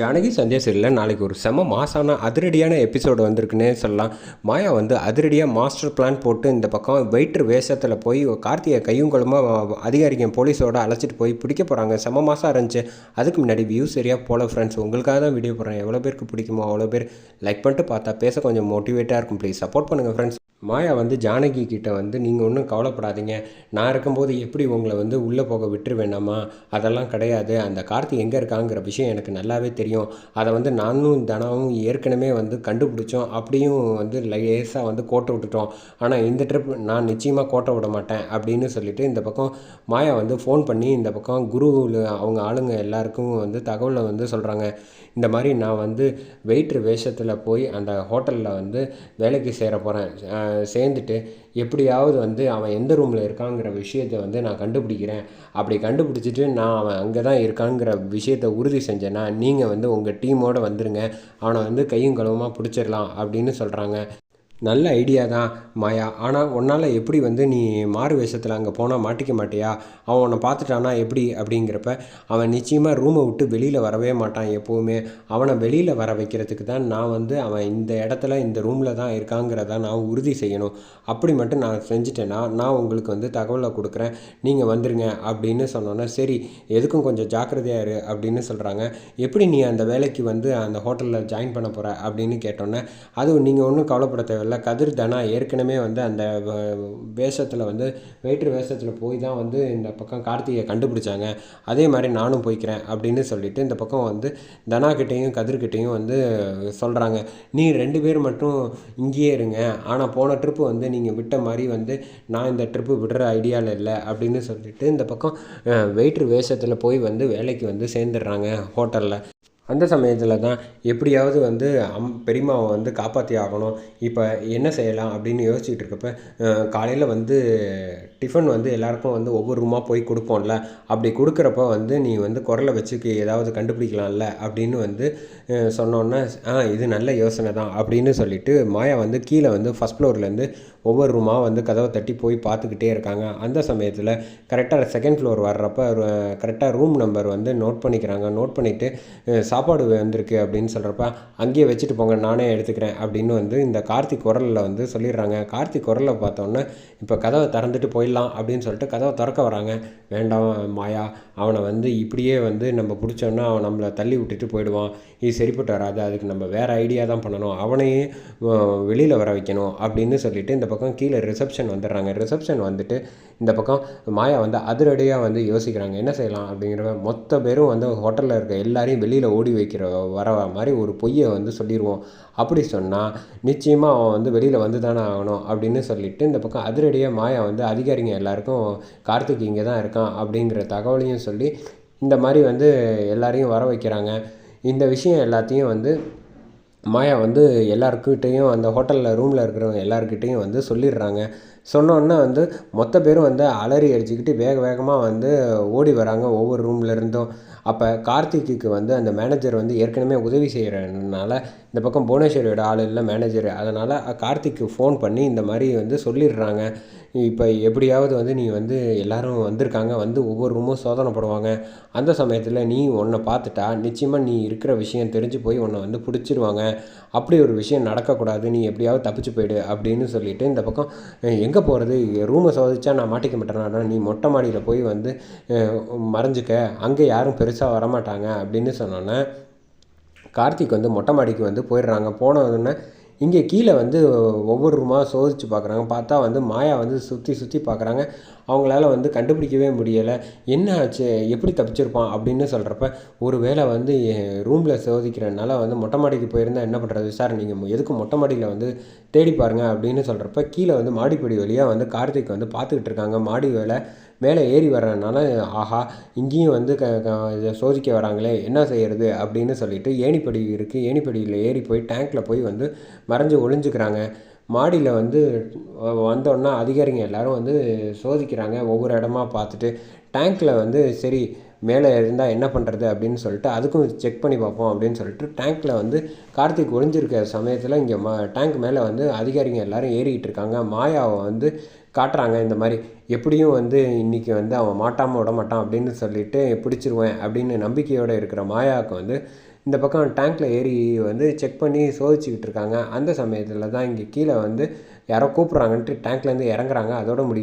ஜானகி சந்தியா சீரியலில் நாளைக்கு ஒரு செம மாசான அதிரடியான எபிசோடு வந்திருக்குன்னே சொல்லலாம். மாயா வந்து அதிரடியாக மாஸ்டர் பிளான் போட்டு இந்த பக்கம் வெயிட்ரு வேஷத்தில் போய் கார்த்திகை கையும் குளமாக அதிகாரிங்க போலீஸோட அழைச்சிட்டு போய் பிடிக்க போகிறாங்க செம மாதம் இருந்துச்சு. அதுக்கு முன்னாடி வியூ சரியாக போல ஃப்ரெண்ட்ஸ் உங்களுக்காக தான் வீடியோ போடுறேன். எவ்வளோ பேருக்கு பிடிக்குமோ அவ்வளோ பேர் லைக் பண்ணிட்டு பார்த்தா பேச கொஞ்சம் மோட்டிவேட்டாக இருக்கும். ப்ளீஸ் சப்போர்ட் பண்ணுங்கள் ஃப்ரெண்ட்ஸ் மாயா வந்து ஜானகி கிட்ட வந்து நீங்கள் ஒன்றும் கவலைப்படாதீங்க. நான் இருக்கும்போது எப்படி உங்களை வந்து உள்ளே போக விட்டுரு வேணாமா அதெல்லாம் கிடையாது. அந்த கார்த்தி எங்கே இருக்காங்கிற விஷயம் எனக்கு நல்லாவே தெரியும். அதை வந்து நானும் தனாவும் ஏற்கனவே வந்து கண்டுபிடிச்சோம். அப்படியும் வந்து லேசாக வந்து கோட்டை விட்டுட்டோம். ஆனால் இந்த ட்ரிப் நான் நிச்சயமாக கோட்டை விட மாட்டேன். அப்படின்னு சொல்லிட்டு இந்த பக்கம் மாயா வந்து ஃபோன் பண்ணி இந்த பக்கம் குரு அவங்க ஆளுங்க எல்லாருக்கும் வந்து தகவலை வந்து சொல்கிறாங்க இந்த மாதிரி நான் வந்து வெயிட்ரு வேஷத்தில் போய் அந்த ஹோட்டலில் வந்து வேலைக்கு சேர போகிறேன் சேர்ந்துட்டு எப்படியாவது வந்து அவன் எந்த ரூமில் இருக்காங்கிற விஷயத்தை வந்து நான் கண்டுபிடிக்கிறேன். அப்படி கண்டுபிடிச்சிட்டு நான் அவன் அங்கே தான் இருக்காங்கிற விஷயத்தை உறுதி செஞ்சேன்னா நீங்கள் வந்து உங்கள் டீமோடு வந்துடுங்க அவனை வந்து கையும் களவுமாக பிடிச்சிடலாம் அப்படின்னு சொல்கிறாங்க நல்ல ஐடியா தான் மாயா. ஆனால் உன்னால் எப்படி வந்து நீ மாறு வேஷத்தில் அங்கே போனால் மாட்டிக்க மாட்டியா? அவன் உன்னை பார்த்துட்டானா எப்படி அப்படிங்கிறப்ப அவன் நிச்சயமாக ரூமை விட்டு வெளியில் வரவே மாட்டான் எப்போவுமே. அவனை வெளியில் வர வைக்கிறதுக்கு தான் நான் வந்து அவன் இந்த இடத்துல இந்த ரூமில் தான் இருக்காங்கிறத நான் உறுதி செய்யணும். அப்படி மட்டும் நான் செஞ்சுட்டேன்னா நான் உங்களுக்கு வந்து தகவலை கொடுக்குறேன். நீங்கள் வந்துருங்க அப்படின்னு சொன்னோன்னே சரி எதுக்கும் கொஞ்சம் ஜாக்கிரதையாக இரு அப்படின்னு சொல்கிறாங்க எப்படி நீ அந்த வேலைக்கு வந்து அந்த ஹோட்டலில் ஜாயின் பண்ண போகிற அப்படின்னு கேட்டோன்னே அது நீங்கள் ஒன்றும் கவலைப்பட தேவையில்ல. கதிர் தனா ஏற்கனவே வந்து அந்த வேஷத்தில் வந்து வேற்று வேஷத்தில் போய் தான் வந்து இந்த பக்கம் கார்த்திகை கண்டுபிடிச்சாங்க. அதே மாதிரி நானும் போய்க்கிறேன் அப்படின்னு சொல்லிட்டு இந்த பக்கம் வந்து தனாக்கிட்டேயும் கதிர்கிட்டேயும் வந்து சொல்கிறாங்க நீ ரெண்டு பேர் மட்டும் இங்கேயே இருங்க. ஆனால் போன ட்ரிப்பு வந்து நீங்கள் விட்ட மாதிரி வந்து நான் இந்த ட்ரிப்பு விடுற ஐடியாவில் இல்லை அப்படின்னு சொல்லிட்டு இந்த பக்கம் வெயிட்ரு வேஷத்தில் போய் வந்து வேலைக்கு வந்து சேர்ந்துடுறாங்க ஹோட்டலில் அந்த சமயத்தில் தான் எப்படியாவது வந்து அம் பெரியம்மாவை வந்து காப்பாற்றி ஆகணும். இப்போ என்ன செய்யலாம் அப்படின்னு யோசிச்சுட்டு இருக்கப்ப காலையில் வந்து டிஃபன் வந்து எல்லாருக்கும் வந்து ஒவ்வொரு ரூமாக போய் கொடுப்போம்ல. அப்படி கொடுக்குறப்ப வந்து நீ வந்து குரலை வச்சுக்கு ஏதாவது கண்டுபிடிக்கலாம்ல அப்படின்னு வந்து சொன்னோன்னே ஆ இது நல்ல யோசனை தான் அப்படின்னு சொல்லிட்டு மாயா வந்து கீழே வந்து ஃபஸ்ட் ஃப்ளோர்லேருந்து ஒவ்வொரு ரூமாக வந்து கதவை தட்டி போய் பார்த்துக்கிட்டே இருக்காங்க. அந்த சமயத்தில் கரெக்டாக செகண்ட் ஃப்ளோர் வர்றப்ப கரெக்டாக ரூம் நம்பர் வந்து நோட் பண்ணிக்கிறாங்க. நோட் பண்ணிவிட்டு சாப்பாடு வந்திருக்கு அப்படின்னு சொல்கிறப்ப அங்கேயே வச்சுட்டு போங்க நானே எடுத்துக்கிறேன். அப்படின்னு வந்து இந்த கார்த்திக் குரலில் வந்து சொல்லிடுறாங்க. கார்த்திக் குரலை பார்த்தோன்னே இப்போ கதவை திறந்துட்டு போயிடலாம் அப்படின்னு சொல்லிட்டு கதவை திறக்க வராங்க. வேண்டாம் மாயா அவனை வந்து இப்படியே வந்து நம்ம பிடிச்சோன்னா அவன் நம்மளை தள்ளி விட்டுட்டு போயிடுவான். இது சரிப்பட்டு வராது அதுக்கு நம்ம வேறு ஐடியா தான் பண்ணணும். அவனையே வெளியில் வர வைக்கணும் அப்படின்னு சொல்லிட்டு இந்த பக்கம் கீழே ரிசப்ஷன் வந்துடுறாங்க. ரிசப்ஷன் வந்துட்டு இந்த பக்கம் மாயா வந்து அதிரடியாக வந்து யோசிக்கிறாங்க. என்ன செய்யலாம்? அப்படிங்கிற மொத்த பேரும் வந்து ஹோட்டலில் இருக்க எல்லாரையும் வெளியில் ஓடி வைக்கிற வர மாதிரி ஒரு பொய்யை வந்து சொல்லிடுவோம் அப்படி சொன்னால் நிச்சயமாக அவன் வந்து வெளியில் வந்து தானே ஆகணும் அப்படின்னு சொல்லிட்டு இந்த பக்கம் அதிரடியாக மாயா வந்து அதிகாரிங்க எல்லாருக்கும் கார்த்திக் இங்கே தான் இருக்கான் அப்படிங்கிற தகவலையும் சொல்லி இந்த மாதிரி வந்து எல்லாரையும் வர வைக்கிறாங்க. இந்த விஷயம் எல்லாத்தையும் வந்து மாயா வந்து எல்லாருக்கிட்டேயும் அந்த ஹோட்டலில் ரூமில் இருக்கிறவங்க எல்லாருக்கிட்டேயும் வந்து சொல்லிடுறாங்க. சொன்னோன்னே வந்து மொத்த பேரும் வந்து அலறி அடிச்சுக்கிட்டு வேக வேகமாக வந்து ஓடி வராங்க ஒவ்வொரு ரூம்லேருந்தும் அப்போ கார்த்திக்கு வந்து அந்த மேனேஜர் வந்து ஏற்கனவே உதவி செய்கிறனால இந்த பக்கம் புவனேஸ்வரியோட ஆள் இல்லை மேனேஜர் அதனால் கார்த்திக்கு ஃபோன் பண்ணி இந்த மாதிரி வந்து சொல்லிடுறாங்க. இப்போ எப்படியாவது வந்து நீ வந்து எல்லோரும் வந்திருக்காங்க வந்து ஒவ்வொரு ரூமும் சோதனை போடுவாங்க. அந்த சமயத்தில் நீ உன்னை பார்த்துட்டா நிச்சயமாக நீ இருக்கிற விஷயம் தெரிஞ்சு போய் உன்னை வந்து பிடிச்சிருவாங்க. அப்படி ஒரு விஷயம் நடக்கக்கூடாது. நீ எப்படியாவது தப்பிச்சு போயிடு அப்படின்னு சொல்லிட்டு இந்த பக்கம் எங்கே போகிறது? ரூமை சோதிச்சா நான் மாட்டிக்க மாட்டேனா? நீ மொட்டை மாடியில் போய் வந்து மறைஞ்சிக்க. அங்கே யாரும் பெருசாக வரமாட்டாங்க அப்படின்னு சொன்னோன்னே கார்த்திக் வந்து மொட்டை மாடிக்கு வந்து போயிடுறாங்க. போனதுன்னே இங்கே கீழே வந்து ஒவ்வொரு ரூமாக சோதித்து பார்க்குறாங்க பார்த்தா வந்து மாயா வந்து சுற்றி சுற்றி பார்க்குறாங்க அவங்களால வந்து கண்டுபிடிக்கவே முடியலை. என்ன ஆச்சு? எப்படி தப்பிச்சிருப்பான்? அப்படின்னு சொல்கிறப்ப ஒரு வேளை வந்து ரூமில் சோதிக்கிறனால வந்து மொட்டை மாடிக்கு போயிருந்தால் என்ன பண்ணுறது சார் நீங்கள் எதுக்கு மொட்டை மாடியில் வந்து தேடி பாருங்கள் அப்படின்னு சொல்கிறப்ப கீழே வந்து மாடிப்படி வழியாக வந்து கார்த்திக் வந்து பார்த்துக்கிட்டு இருக்காங்க. மாடி வேலை மேலே ஏறி வர்றதுனால ஆஹா இங்கேயும் வந்து க இதை சோதிக்க வராங்களே என்ன செய்கிறது அப்படின்னு சொல்லிட்டு ஏணிப்படி இருக்குது ஏணிப்படியில் ஏறி போய் டேங்க்கில் போய் வந்து மறைஞ்சு ஒளிஞ்சுக்கிறாங்க. மாடியில் வந்து வந்தோன்னா அதிகாரிங்க எல்லோரும் வந்து சோதிக்கிறாங்க ஒவ்வொரு இடமா பார்த்துட்டு. டேங்க்கில் வந்து சரி மேலே இருந்தால் என்ன பண்ணுறது அப்படின்னு சொல்லிட்டு அதுக்கும் செக் பண்ணி பார்ப்போம் அப்படின்னு சொல்லிட்டு டேங்க்கில் வந்து கார்த்திக் ஒளிஞ்சிருக்க சமயத்தில் இங்கே மா டேங்க் மேலே வந்து அதிகாரிங்க எல்லோரும் ஏறிக்கிட்டு இருக்காங்க. மாயாவை வந்து காட்டுறாங்க இந்த மாதிரி எப்படியும் வந்து இன்றைக்கி வந்து அவன் மாட்டாமல் விட மாட்டான் அப்படின்னு சொல்லிட்டு பிடிச்சிருவேன் அப்படின்னு நம்பிக்கையோடு இருக்கிற மாயாவுக்கு வந்து இந்த பக்கம் டேங்க்கில் ஏறி வந்து செக் பண்ணி சோதிச்சுக்கிட்டு இருக்காங்க. அந்த சமயத்தில் தான் இங்கே கீழே வந்து யாரோ கூப்பிட்றாங்கன்ட்டு டேங்க்லேருந்து இறங்குறாங்க. அதோட முடியுது.